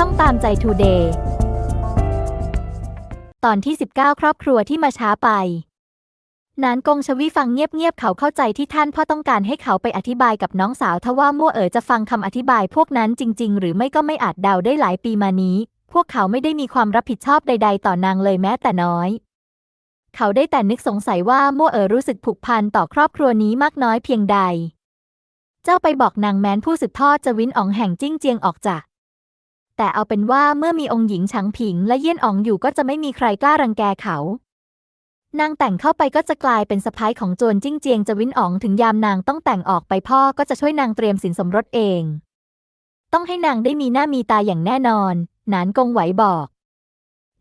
ช่องตามใจทูเดย์ตอนที่ 19 ครอบครัวที่มาช้าไป นานกงชวีฟังเงียบๆเขาเข้าใจที่ท่านพ่อต้องการให้เขาไปอธิบายกับน้องสาวทว่ามั่วเอ๋อจะฟังคำอธิบายพวกนั้นจริง ๆ หรือไม่ก็ไม่อาจเดาได้หลายปีมานี้ พวกเขาไม่ได้มีความรับผิดชอบใด ๆ ต่อนางเลยแม้แต่น้อยเขาได้แต่นึกสงสัยว่ามั่วเอ๋อรู้สึกผูกพันต่อครอบครัวนี้มากน้อยเพียงใด เจ้าไปบอกนางแม้นผู้สืบทอดจะวินอ๋องแห่งจิ้งเจียงออกจาก แต่เอาเป็นว่าเมื่อมีองค์หญิงฉังผิงและเยี่ยนอ๋องอยู่ก็จะไม่มีใครกล้ารังแกเขา นางแต่งเข้าไปก็จะกลายเป็นสะพ้ายของโจรจิ้งเจียงจะวินอ๋องถึงยามนางต้องแต่งออกไปพ่อก็จะช่วยนางเตรียมสินสมรสเอง ต้องให้นางได้มีหน้ามีตาอย่างแน่นอน นานกงไหวบอก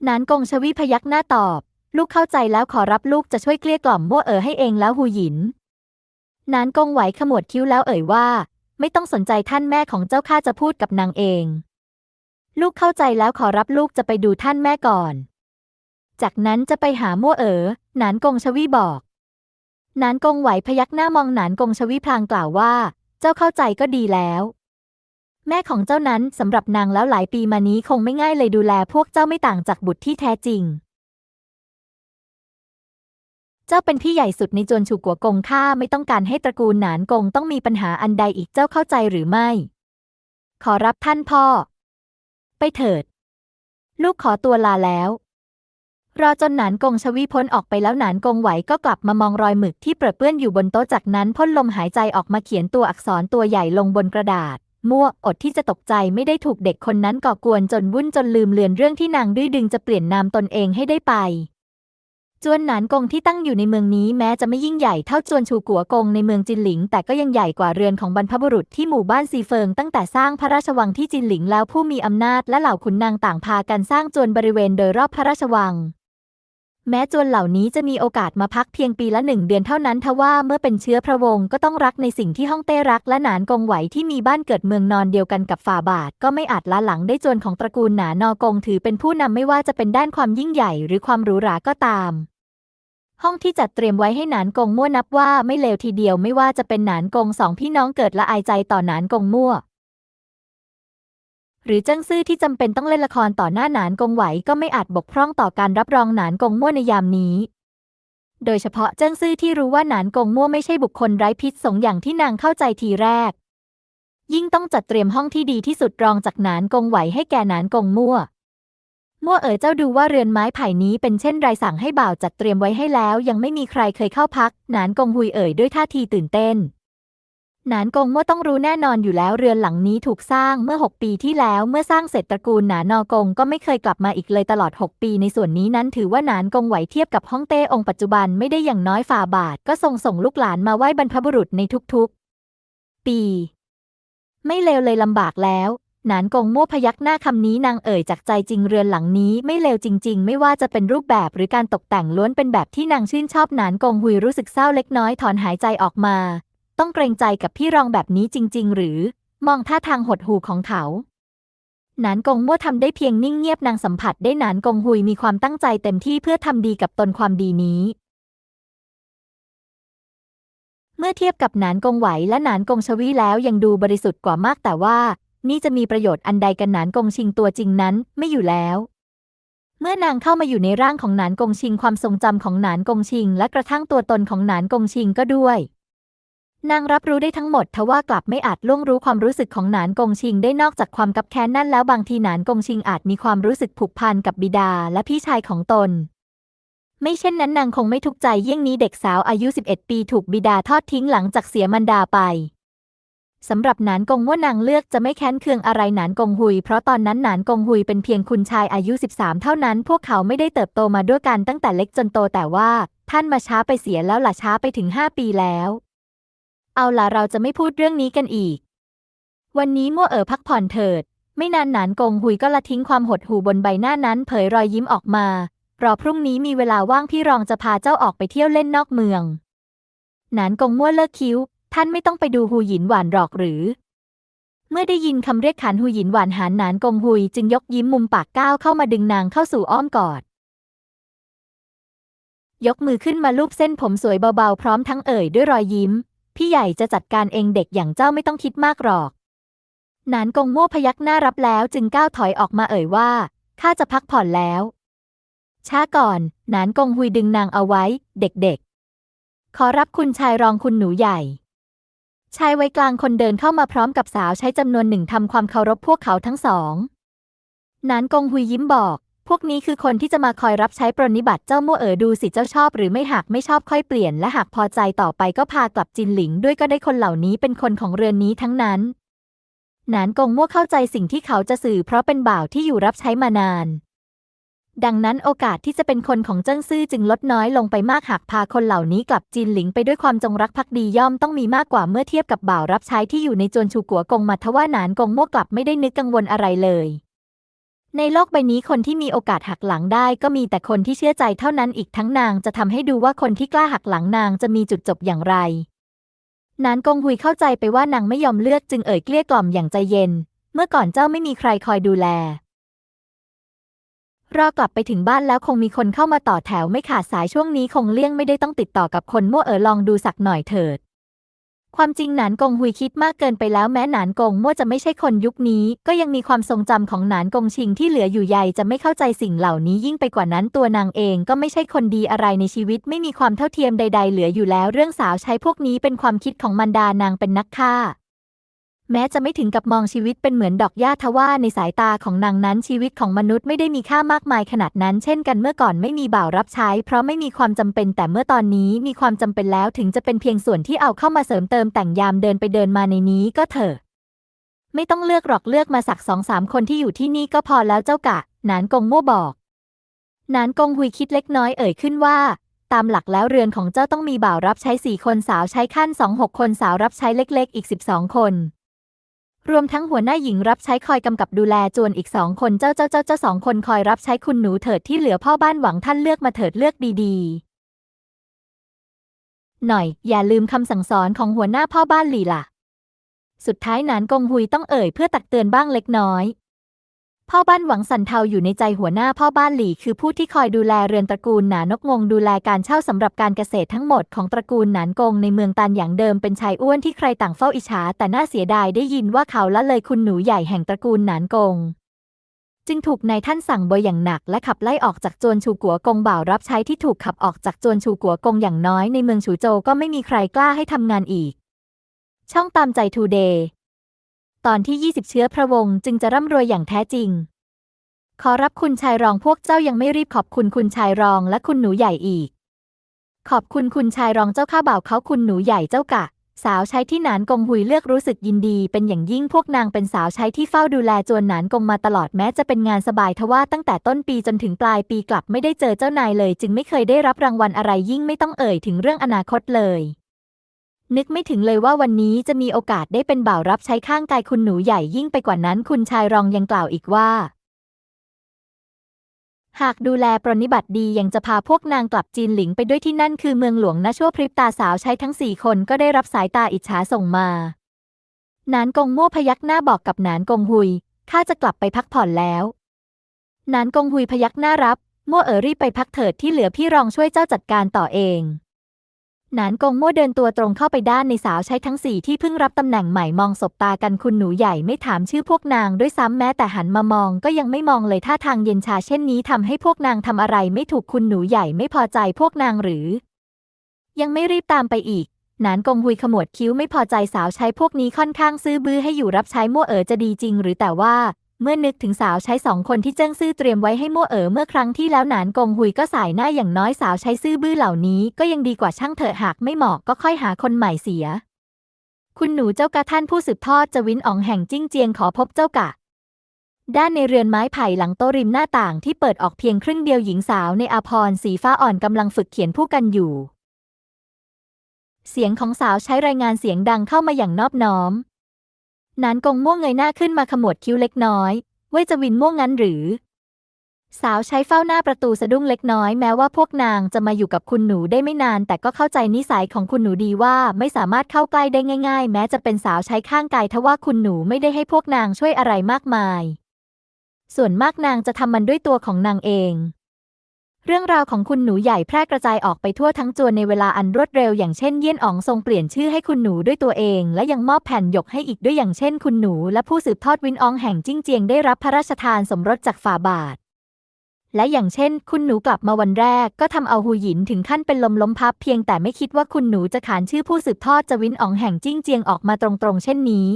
นานกงชวีพยักหน้าตอบ ลูกเข้าใจแล้วขอรับลูกจะช่วยเกลี้ยกล่อมมั่วเอ๋อให้เองแล้วหูหยิน นานกงไหวขมวดคิ้วแล้วเอ่ยว่า ไม่ต้องสนใจท่านแม่ของเจ้าข้าจะพูดกับนางเอง ลูกเข้าใจแล้วขอรับลูกจะไปดูท่านแม่ก่อน จากนั้นจะไปหามั่วเอ๋อหนานกงชวีบอกหนานกงไหวพยักหน้ามองหนานกงชวีพลางกล่าวว่า เจ้าเข้าใจก็ดีแล้ว แม่ของเจ้านั้นสำหรับนางแล้วหลายปีมานี้คงไม่ง่ายเลยดูแลพวกเจ้าไม่ต่างจากบุตรที่แท้จริง เจ้าเป็นพี่ใหญ่สุดในจวนฉูกัวกงข้าไม่ต้องการให้ตระกูลหนานกงต้องมีปัญหาอันใดอีกเจ้าเข้าใจหรือไม่ ขอรับท่านพ่อ เถิด ลูกขอตัวลาแล้ว รอจนหนานกงชวีพ้นออกไปแล้วหนานกงไหวก็กลับมามองรอยหมึกที่เปื้อเปื้อนอยู่บนโต๊ะจากนั้นพ่นลมหายใจออกมาเขียนตัวอักษรตัวใหญ่ลงบนกระดาษ มั่วอดที่จะตกใจไม่ได้ถูกเด็กคนนั้นก่อกวนจนวุ่นจนลืมเลือนเรื่องที่นางดื้อดึงจะเปลี่ยนนามตนเองให้ได้ไป จวนหนานกงที่ตั้งอยู่ในเมืองนี้แม้จะไม่ยิ่งใหญ่เท่าจวนชูกัวกงในเมืองจินหลิง แต่ก็ยังใหญ่กว่าเรือนของบรรพบุรุษที่หมู่บ้านซีเฟิงตั้งแต่สร้างพระราชวังที่จินหลิงแล้วผู้มีอำนาจและเหล่าขุนนางต่างพากันสร้างจวนบริเวณโดยรอบพระราชวัง แม้จวนเหล่านี้จะมีโอกาสมาพักเพียงปีละหนึ่งเดือนเท่านั้นทว่าเมื่อเป็นเชื้อพระวงศ์ก็ต้องรักในสิ่งที่ฮ่องเต้รักและหนานกงไหวที่มีบ้านเกิดเมืองนอนเดียวกันกับฝ่าบาท ก็ไม่อาจละหลังได้จวนของตระกูลหนานอกงถือเป็นผู้นำไม่ว่าจะเป็นด้านความยิ่งใหญ่ หรือความหรูหราก็ตาม ห้องที่จัดเตรียมไว้ให้หนานกงมั่วนับว่าไม่เลวทีเดียวไม่ว่าจะเป็นหนานกงสองพี่น้องเกิดละอายใจต่อหนานกงมั่ว หรือเจิ้งซื่อที่จำเป็นต้องเล่นละครต่อหน้าหนานกงไหวก็ไม่อาจบกพร่องต่อการรับรองหนานกงมั่วในยามนี้ โดยเฉพาะเจิ้งซื่อที่รู้ว่าหนานกงมั่วไม่ใช่บุคคลไร้พิษสงอย่างที่นางเข้าใจทีแรก ยิ่งต้องจัดเตรียมห้องที่ดีที่สุดรองจากหนานกงไหวให้แก่หนานกงมั่ว มั่วเอ๋อเจ้าดูว่าเรือนไม้ไผ่นี้เป็นเช่นไรสั่งให้บ่าวจัดเตรียมไว้ให้แล้ว ยังไม่มีใครเคยเข้าพัก หนานกงหุยเอ๋ยด้วยท่าทีตื่นเต้น หนานกงมั่วต้องรู้แน่นอนอยู่แล้วเรือนหลังนี้ถูกสร้างเมื่อ 6 ปีที่แล้วเมื่อสร้างเสร็จตระกูลหนานอกงก็ไม่เคยกลับมาอีกเลยตลอด 6 ปีในส่วนนี้นั้นถือว่าหนานกงไหวเทียบกับฮ่องเต้องปัจจุบันไม่ได้อย่างน้อยฝ่าบาท ก็ทรงส่งลูกหลานมาไหว้บรรพบุรุษในทุกๆ ปี ไม่เลวเลยลำบากแล้ว หนานกงมั่วพยักหน้าคำนี้นางเอ่ยจากใจจริงเรือนหลังนี้ไม่เลวจริง ๆ ไม่ว่าจะเป็นรูปแบบหรือการตกแต่งล้วนเป็นแบบที่นางชื่นชอบหนานกงหุยรู้สึกเศร้าเล็กน้อยถอนหายใจออกมา ต้องเกรงใจกับพี่รองแบบนี้จริง ๆ หรือ มองท่าทางหดหู่ของเขาหนานกงมั่วทำได้เพียงนิ่งเงียบนางสัมผัสได้หนานกงหุยมีความตั้งใจเต็มที่เพื่อทำดีกับตนความดีนี้ เมื่อเทียบกับหนานกงไหวและหนานกงชวีแล้วยังดูบริสุทธิ์กว่ามากแต่ว่า นี่จะมีประโยชน์อันใดกันหนานกงชิงตัวจริงนั้นไม่อยู่แล้ว เมื่อนางเข้ามาอยู่ในร่างของหนานกงชิงความทรงจำของหนานกงชิง และกระทั่งตัวตนของหนานกงชิงก็ด้วย นางรับรู้ได้ทั้งหมดทว่ากลับไม่อาจล่วงรู้ความรู้สึกของหนานกงชิงได้นอกจากความกับแค้นนั่นแล้วบางทีหนานกงชิงอาจมีความรู้สึกผูกพันกับบิดาและพี่ชายของตนไม่เช่นนั้นนางคงไม่ทุกข์ใจเยี่ยงนี้เด็กสาวอายุ 11 ปีถูกบิดาทอดทิ้งหลังจากเสียมันดาไป สำหรับหนานกงว่านางเลือกจะไม่แค้นเคืองอะไรหนานกงหุย เพราะตอนนั้นหนานกงหุยเป็นเพียงคุณชายอายุ 13 เท่านั้น พวกเขาไม่ได้เติบโตมาด้วยกันตั้งแต่เล็กจนโตแต่ว่า ท่านมาช้าไปเสียแล้วล่ะช้าไปถึง 5 ปีแล้ว เอาล่ะเราจะไม่พูดเรื่องนี้กันอีก วันนี้มั่วเอ๋อพักผ่อนเถิด ไม่นานหนานกงหุยก็ละทิ้งความหดหู่บนใบหน้านั้น เผยรอยยิ้มออกมารอพรุ่งนี้มีเวลาว่างพี่รองจะพาเจ้าออกไปเที่ยวเล่นนอกเมือง หนานกงมั่วเลิกคิ้ว ท่านไม่ต้องไปดูหูหยินหวานหรอกหรือ เมื่อได้ยินคำเรียกขานหูหยินหวานหานหนานกงหุยจึงยกยิ้มมุมปากก้าวเข้ามาดึงนางเข้าสู่อ้อมกอด ยกมือขึ้นมาลูบเส้นผมสวยเบาๆ พร้อมทั้งเอ่ยด้วยรอยยิ้ม พี่ใหญ่จะจัดการเองเด็กอย่างเจ้าไม่ต้องคิดมากหรอกหนานกงมั่วพยักหน้ารับแล้วจึงก้าวถอยออกมาเอ่ยว่าข้าจะพักผ่อนแล้ว ช้าก่อนหนานกงหุยดึงนางเอาไว้ เด็กๆ ขอรับคุณชายรองคุณหนูใหญ่ ชายวัยกลางคนเดินเข้ามาพร้อมกับสาวใช้จำนวนหนึ่งทำความเคารพพวกเขาทั้งสองนานกงหุยยิ้มบอก พวกนี้คือคนที่จะมาคอยรับใช้ปรนิบัติเจ้ามั่วเอ๋อดูสิเจ้าชอบ หรือไม่หากไม่ชอบค่อยเปลี่ยน และหากพอใจต่อไปก็พากลับจินหลิง ด้วยก็ได้คนเหล่านี้เป็นคนของเรือนนี้ทั้งนั้นนานกงมั่วเข้าใจสิ่งที่เขาจะสื่อเพราะเป็นบ่าวที่อยู่รับใช้มานาน ดังนั้นโอกาสที่จะเป็นคนของเจิ้งซื่อจึงลดน้อยลงไปมากหากพาคนเหล่านี้กลับจีนหลิงไปด้วยความจงรักภักดีย่อมต้องมีมากกว่าเมื่อเทียบกับบ่าวรับใช้ที่อยู่ในจวนชูกัวกงมาทว่านานกงมั่วกลับไม่ได้นึกกังวลอะไรเลย ในโลกใบนี้คนที่มีโอกาสหักหลังได้ก็มีแต่คนที่เชื่อใจเท่านั้นอีกทั้งนางจะทำให้ดูว่าคนที่กล้าหักหลังนางจะมีจุดจบอย่างไรนานกงหุยเข้าใจไปว่านางไม่ยอมเลือกจึงเอ่ยเกลี้ยกล่อมอย่างใจเย็น เมื่อก่อนเจ้าไม่มีใครคอยดูแล รอกลับไปถึงบ้านแล้วคงมีคนเข้ามาต่อแถวไม่ขาดสายช่วงนี้คงเลี่ยงไม่ได้ต้องติดต่อกับคนมั่วเอ๋อลองดูสักหน่อยเถิด ความจริงหนานกงหุยคิดมากเกินไปแล้วแม้หนานกงมั่วจะไม่ใช่คนยุคนี้ ก็ยังมีความทรงจำของหนานกงชิงที่เหลืออยู่ใหญ่จะไม่เข้าใจสิ่งเหล่านี้ยิ่งไปกว่านั้นตัวนางเองก็ไม่ใช่คนดีอะไรในชีวิตไม่มีความเท่าเทียมใด ๆ เหลืออยู่แล้วเรื่องสาวใช้พวกนี้เป็นความคิดของมันดานางเป็นนักฆ่า แม้จะไม่ถึงกับมองชีวิตเป็นเหมือนดอกหญ้าทว่าในสายตาของนางนั้นชีวิตของมนุษย์ไม่ได้มีค่ามากมายขนาดนั้น เช่นกันเมื่อก่อนไม่มีบ่าวรับใช้ เพราะไม่มีความจำเป็นแต่เมื่อตอนนี้มีความจำเป็นแล้วถึงจะเป็นเพียงส่วนที่เอาเข้ามาเสริมเติมแต่งยามเดินไปเดินมาในนี้ก็เถอะ ไม่ต้องเลือกหรอกเลือกมาสักสองสามคนที่อยู่ที่นี่ก็พอแล้วเจ้ากะ นานกงมั่วบอก นานกงหุยคิดเล็กน้อยเอ่ยขึ้นว่าตามหลักแล้วเรือนของเจ้าต้องมีบ่าวรับใช้สี่คนสาวใช้ขั้นสองหกคนสาวรับใช้เล็ก ๆ อีกสิบสองคน รวมทั้งหัวหน้าหญิงรับใช้คอยกำกับดูแลจวนอีกสองคนเจ้าเจ้าเจ้าเจ้าสองคนคอยรับใช้คุณหนูเถิดที่เหลือพ่อบ้านหวังท่านเลือกมาเถิดเลือกดีๆ หน่อย อย่าลืมคำสั่งสอนของหัวหน้าพ่อบ้านหลี่ล่ะ สุดท้ายนานกงหุยต้องเอ่ยเพื่อตักเตือนบ้างเล็กน้อย พ่อบ้านหวังสันเทาอยู่ในใจหัวหน้าพ่อบ้านหลี่คือผู้ที่คอยดูแลเรือนตระกูลหนานกงงดูแลการเช่าสำหรับการเกษตรทั้งหมดของตระกูลหนานกงในเมืองตานอย่างเดิมเป็นชายอ้วนที่ใครต่างเฝ้าอิจฉาแต่น่าเสียดายได้ยินว่าเขาละเลยคุณหนูใหญ่แห่งตระกูลหนานกง จึงถูกนายท่านสั่งบอยอย่างหนัก และขับไล่ออกจากจวนชูกัวกงบ่าวรับใช้ที่ถูกขับออกจากจวนชูกัวกงอย่างน้อยในเมืองฉูโจก็ไม่มีใครกล้าให้ทำงานอีก ช่องตามใจทูเดย์ ตอนที่ 20 เชื้อพระวงศ์จึงจะร่ำรวยอย่างแท้จริง ขอรับคุณชายรองพวกเจ้ายังไม่รีบขอบคุณคุณชายรองและคุณหนูใหญ่อีก ขอบคุณคุณชายรองเจ้าข้าบ่าวเขาคุณหนูใหญ่เจ้ากะ สาวใช้ที่หนานกงหุยเลือกรู้สึกยินดีเป็นอย่างยิ่งพวกนางเป็นสาวใช้ที่เฝ้าดูแลจวนหนานกงมาตลอดแม้จะเป็นงานสบายทว่าตั้งแต่ต้นปีจนถึงปลายปีกลับไม่ได้เจอเจ้านายเลย จึงไม่เคยได้รับรางวัลอะไรยิ่งไม่ต้องเอ่ยถึงเรื่องอนาคตเลย นึกไม่ถึงเลยว่าวันนี้จะมีโอกาสได้เป็นบ่าวรับใช้ข้างกายคุณหนูใหญ่ยิ่งไปกว่านั้นคุณชายรองยังกล่าวอีกว่า หากดูแลปรนนิบัติดียังจะพาพวกนางกลับจีนหลิงไปด้วยที่นั่นคือเมืองหลวงนะชั่วพริบตาสาวใช้ทั้งสี่คนก็ได้รับสายตาอิจฉาส่งมานานกงมั่วพยักหน้าบอกกับนานกงหุยข้าจะกลับไปพักผ่อนแล้วนานกงหุยพยักหน้ารับ มั่วเอ๋อรีบไปพักเถิดที่เหลือพี่รองช่วยเจ้าจัดการต่อเอง หนานกงมั่วเดินตัวตรงเข้าไปด้านในสาวใช้ทั้งสี่ที่เพิ่งรับตำแหน่งใหม่มองสบตากันคุณหนูใหญ่ไม่ถามชื่อพวกนางด้วยซ้ำแม้แต่หันมามองก็ยังไม่มองเลยท่าทางเย็นชาเช่นนี้ทำให้พวกนางทำอะไรไม่ถูกคุณหนูใหญ่ไม่พอใจพวกนางหรือ ยังไม่รีบตามไปอีกหนานกงหุยขมวดคิ้วไม่พอใจสาวใช้พวกนี้ค่อนข้างซื่อบื้อให้อยู่รับใช้มั่วเอ๋อจะดีจริง หรือแต่ว่า เมื่อนึกถึงสาวใช้สองคนที่เจิ้งซื่อเตรียมไว้ให้มั่วเอ๋อเมื่อครั้งที่แล้วหนานกงหุยก็สายหน้าอย่างน้อยสาวใช้ซื่อบื้อเหล่านี้ ก็ยังดีกว่าช่างเถอะหากไม่เหมาะก็ค่อยหาคนใหม่เสีย คุณหนูเจ้ากะท่านผู้สืบทอดจะวินอ๋องแห่งจิ้งเจียงขอพบเจ้ากะด้านในเรือนไม้ไผ่หลังโต๊ะริมหน้าต่างที่เปิดออกเพียงครึ่งเดียวหญิงสาวในอาพรสีฟ้าอ่อนกำลังฝึกเขียนผู้กันอยู่ เสียงของสาวใช้รายงานเสียงดังเข้ามาอย่างนอบน้อม นานกงม่วงเงยหน้าขึ้นมาขมวดคิ้วเล็กน้อยเว่ยจะวินม่วงงั้นหรือ สาวใช้เฝ้าหน้าประตูสะดุ้งเล็กน้อย แม้ว่าพวกนางจะมาอยู่กับคุณหนูได้ไม่นาน แต่ก็เข้าใจนิสัยของคุณหนูดีว่าไม่สามารถเข้าใกล้ได้ง่าย ๆ แม้จะเป็นสาวใช้ข้างกายทว่าคุณหนูไม่ได้ให้พวกนางช่วยอะไรมากมาย ส่วนมากนางจะทำมันด้วยตัวของนางเอง เรื่องราวของคุณหนูใหญ่แพร่กระจายออกไปทั่วทั้งจวนในเวลาอันรวดเร็วอย่างเช่นเยี่ยนอ๋องทรงเปลี่ยนชื่อให้คุณหนูด้วยตัวเอง และยังมอบแผ่นหยกให้อีกด้วยอย่างเช่น คุณหนู และผู้สืบทอดวินอองแห่งจิ้งเจียงได้รับพระราชทานสมรสจากฝ่าบาท และอย่างเช่น คุณหนูกลับมาวันแรกก็ทำเอาหูหยินถึงขั้นเป็นลมล้มพับเพียงแต่ไม่คิดว่าคุณหนูจะขานชื่อผู้สืบทอดจะวินอองแห่งจิ้งเจียงออกมาตรงๆ เช่นนี้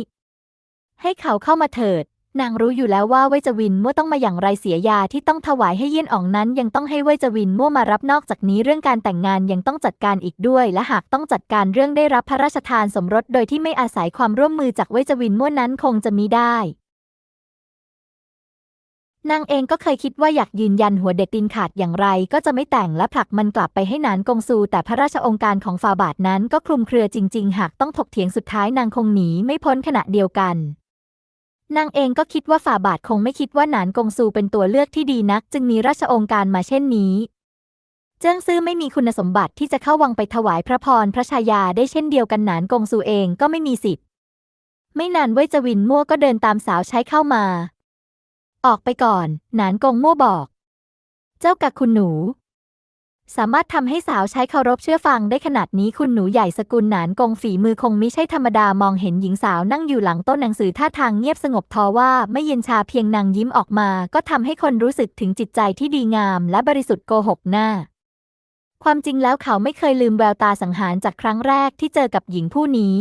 ให้เขาเข้ามาเถิด นางรู้อยู่แล้วว่าเวจวินมั่วต้องมาอย่างไรเสียยาที่ต้องถวายให้เยี่ยนอ๋องนั้น ยังต้องให้เวจวินมั่วมารับนอกจากนี้เรื่องการแต่งงานยังต้องจัดการอีกด้วย และหากต้องจัดการเรื่องได้รับพระราชทานสมรสโดยที่ไม่อาศัยความร่วมมือจากเวจวินมั่วนั้นคงจะมีได้นางเองก็เคยคิดว่าอยากยืนยันหัวเด็กตีนขาดอย่างไร ก็จะไม่แต่งและผลักมันกลับไปให้หนานกงซู แต่พระราชองค์การของฟาบาทนั้นก็คลุมเครือจริง ๆ หากต้องถกเถียงสุดท้ายนางคงหนีไม่พ้นขณะเดียวกัน นางเองก็คิดว่าฝ่าบาทคงไม่คิดว่าหนานกงซูเป็นตัวเลือกที่ดีนัก จึงมีราชองค์การมาเช่นนี้ เจิ้งซื่อไม่มีคุณสมบัติที่จะเข้าวังไปถวายพระพรพระชายาได้เช่นเดียวกันหนานกงซูเองก็ไม่มีสิทธิ์ ไม่นานเว่ยจวินมั่วก็เดินตามสาวใช้เข้ามา ออกไปก่อน หนานกงมั่วบอก เจ้ากับคุณหนู สามารถทำให้สาวใช้เคารพเชื่อฟังได้ขนาดนี้คุณหนูใหญ่สกุลหนานกงฝีมือคงมิใช่ธรรมดามองเห็นหญิงสาวนั่งอยู่หลังโต๊ะหนังสือท่าทางเงียบสงบทอว่าไม่เย็นชาเพียงนางยิ้มออกมา ก็ทำให้คนรู้สึกถึงจิตใจที่ดีงาม และบริสุทธิ์โกหกหน้า ความจริงแล้วเขาไม่เคยลืมแววตาสังหารจากครั้งแรกที่เจอกับหญิงผู้นี้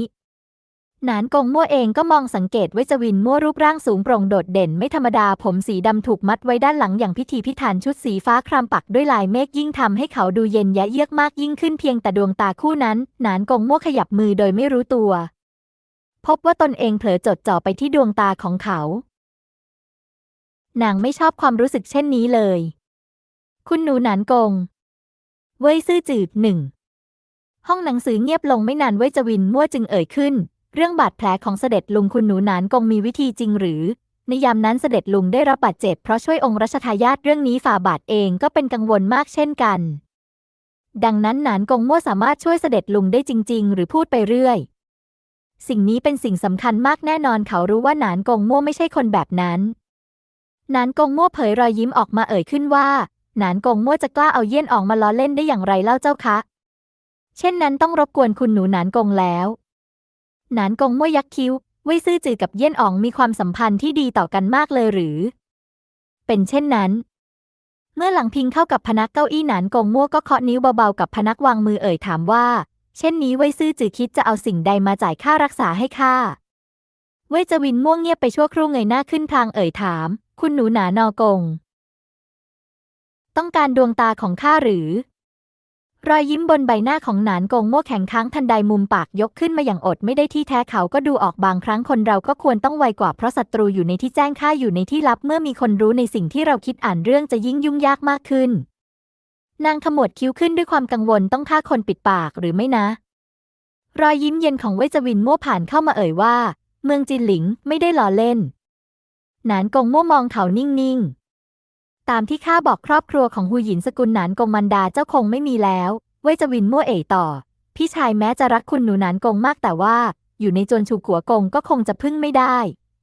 หนานกงมั่วเองก็มองสังเกตไวจวินมั่วรูปร่างสูงโปร่งโดดเด่นไม่ธรรมดาผมสีดำถูกมัดไว้ด้านหลังอย่างพิธีพิถันชุดสีฟ้าครามปักด้วยลายเมฆยิ่งทำให้เขาดูเย็นยะเยือกมากยิ่งขึ้นเพียงแต่ดวงตาคู่นั้น หนานกงมั่วขยับมือโดยไม่รู้ตัว พบว่าตนเองเผลอจดจ่อไปที่ดวงตาของเขา นางไม่ชอบความรู้สึกเช่นนี้เลย คุณหนูหนานกง เว่ยซื่อจืดหนึ่งห้องหนังสือเงียบลงไม่นานเว่ยจวินมั่วจึงเอ่ยขึ้น เรื่องบาดแผลของเสด็จลุงคุณหนูนานกงมีวิธีจริงหรือ ในยามนั้นเสด็จลุงได้รับบาดเจ็บเพราะช่วยองค์รัชทายาทเรื่องนี้ฝ่าบาทเองก็เป็นกังวลมากเช่นกัน ดังนั้นนานกงมั่วสามารถช่วยเสด็จลุงได้จริง ๆ หรือพูดไปเรื่อย สิ่งนี้เป็นสิ่งสำคัญมากแน่นอนเขารู้ว่านานกงมั่วไม่ใช่คนแบบนั้นนานกงมั่วเผยรอยยิ้มออกมาเอ่ยขึ้นว่านานกงมั่วจะกล้าเอาเยี่ยนออกมาล้อเล่นได้อย่างไรเล่าเจ้าคะ เช่นนั้นต้องรบกวนคุณหนูนานกงแล้ว หนานกงมั่วยักคิ้วเว่ยซื่อจือกับเยี่ยนอ๋องมีความสัมพันธ์ที่ดีต่อกันมากเลยหรือ เป็นเช่นนั้น เมื่อหลังพิงเข้ากับพนักเก้าอี้หนานกงมั่วก็เคาะนิ้วเบาๆกับพนักวางมือเอ่ยถามว่า เช่นนี้เว่ยซื่อจือคิดจะเอาสิ่งใดมาจ่ายค่ารักษาให้ข้าเว่ยจวินม่วงเงียบไปชั่วครู่เงยหน้าขึ้นพลางเอ่ยถาม คุณหนูหนานอกง ต้องการดวงตาของข้าหรือ รอยยิ้มบนใบหน้าของหนานกงมั่วแข็งค้างทันใดมุมปากยกขึ้นมาอย่างอดไม่ได้ที่แท้เขาก็ดูออกบางครั้งคนเราก็ควรต้องไวกว่าเพราะศัตรูอยู่ในที่แจ้งข้าอยู่ในที่ลับเมื่อมีคนรู้ในสิ่งที่เราคิดอ่านเรื่องจะยิ่งยุ่งยากมากขึ้น นางขมวดคิ้วขึ้นด้วยความกังวลต้องฆ่าคนปิดปากหรือไม่นะ รอยยิ้มเย็นของเวจวินมั่วผ่านเข้ามาเอ่ยว่า เมืองจินหลิงไม่ได้ล้อเล่น หนานกงมั่วมองเขานิ่งๆ ตามที่ข้าบอกครอบครัวของหูหยินสกุลหนานกงมันดาเจ้าคงไม่มีแล้ว เว่ยจวินมั่วเอ่ยต่อ พี่ชายแม้จะรักคุณหนูหนานกงมากแต่ว่า อยู่ในจวนชูกัวกงก็คงจะพึ่งไม่ได้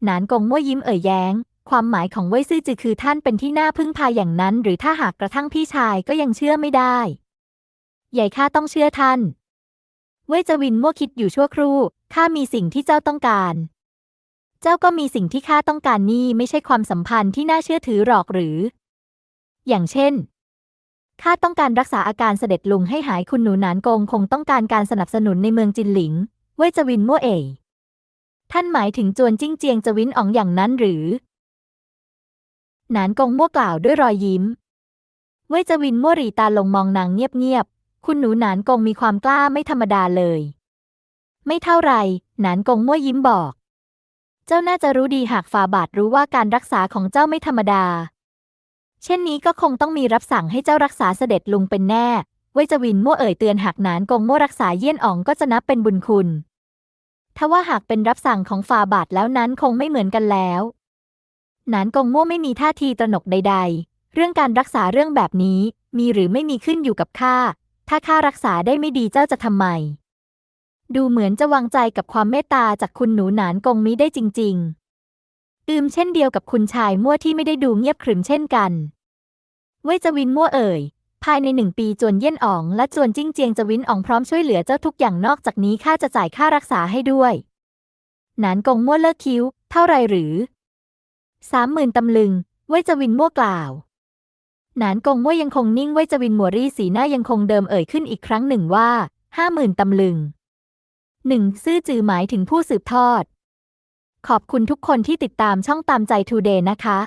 หนานกงมั่วยิ้มเอ่ยแย้ง ความหมายของเว่ยซื่อจือคือท่านเป็นที่น่าพึ่งพาอย่างนั้น หรือถ้าหากกระทั่งพี่ชายก็ยังเชื่อไม่ได้ ใหญ่ข้าต้องเชื่อท่าน เว่ยจวินมั่วคิดอยู่ชั่วครู่ข้ามีสิ่งที่เจ้าต้องการ เจ้าก็มีสิ่งที่ข้าต้องการนี่ไม่ใช่ความสัมพันธ์ที่น่าเชื่อถือหรอกหรือ อย่างเช่นข้าต้องการรักษาอาการเสด็จลุงให้หายคุณหนูหนานกงคงต้องการการสนับสนุนในเมืองจินหลิง เว่ยจวินมั่วเอ๋ยท่านหมายถึงจวนจิ้งเจียงจวินอ๋องอย่างนั้นหรือ หนานกงมั่วกล่าวด้วยรอยยิ้ม เว่ยจวินมั่วหรีตาลงมองนางเงียบๆ คุณหนูหนานกงมีความกล้าไม่ธรรมดาเลย ไม่เท่าไร หนานกงมั่วยิ้มบอก เจ้าน่าจะรู้ดีหากฝ่าบาทรู้ว่าการรักษาของเจ้าไม่ธรรมดา เช่นนี้ก็คงต้องมีรับสั่งให้เจ้ารักษาเสด็จลุงเป็นแน่ เวจวินมั่วเอ่ยเตือนหากหนานกงมั่วรักษาเยี่ยนอ๋องก็จะนับเป็นบุญคุณถ้าว่าหากเป็นรับสั่งของฝ่าบาทแล้วนั้นคงไม่เหมือนกันแล้วหนานกงมั่วไม่มีท่าทีตระหนกใด ๆ เรื่องการรักษาเรื่องแบบนี้ มีหรือไม่มีขึ้นอยู่กับข้า ถ้าข้ารักษาได้ไม่ดีเจ้าจะทำไม ดูเหมือนจะวางใจกับความเมตตาจากคุณหนูหนานกงมิได้จริง ๆ อืมเช่นเดียวกับคุณชายมั่วที่ไม่ได้ดูเงียบขรึมเช่นกัน เว่ยจวินมั่วเอ่ย ภายในหนึ่งปีจวนเย่ยนอ๋อง และจวนจิ้งเจียงจวินอ๋องพร้อมช่วยเหลือเจ้าทุกอย่างนอกจากนี้ข้าจะจ่ายค่ารักษาให้ด้วย หนานกงมั่วเลิกคิ้ว เท่าไรหรือสามหมื่นตำลึง เว่ยจวินมั่วกล่าว หนานกงมั่วยังคงนิ่งเว่ยจวินหมัวรี่สีหน้ายังคงเดิมเอ่ยขึ้นอีกครั้งหนึ่งว่าห้าหมื่นตำลึงหนึ่งซื่อจือหมายถึงผู้สืบทอด ขอบคุณทุกคนที่ติดตามช่องตามใจทูเดย์นะคะ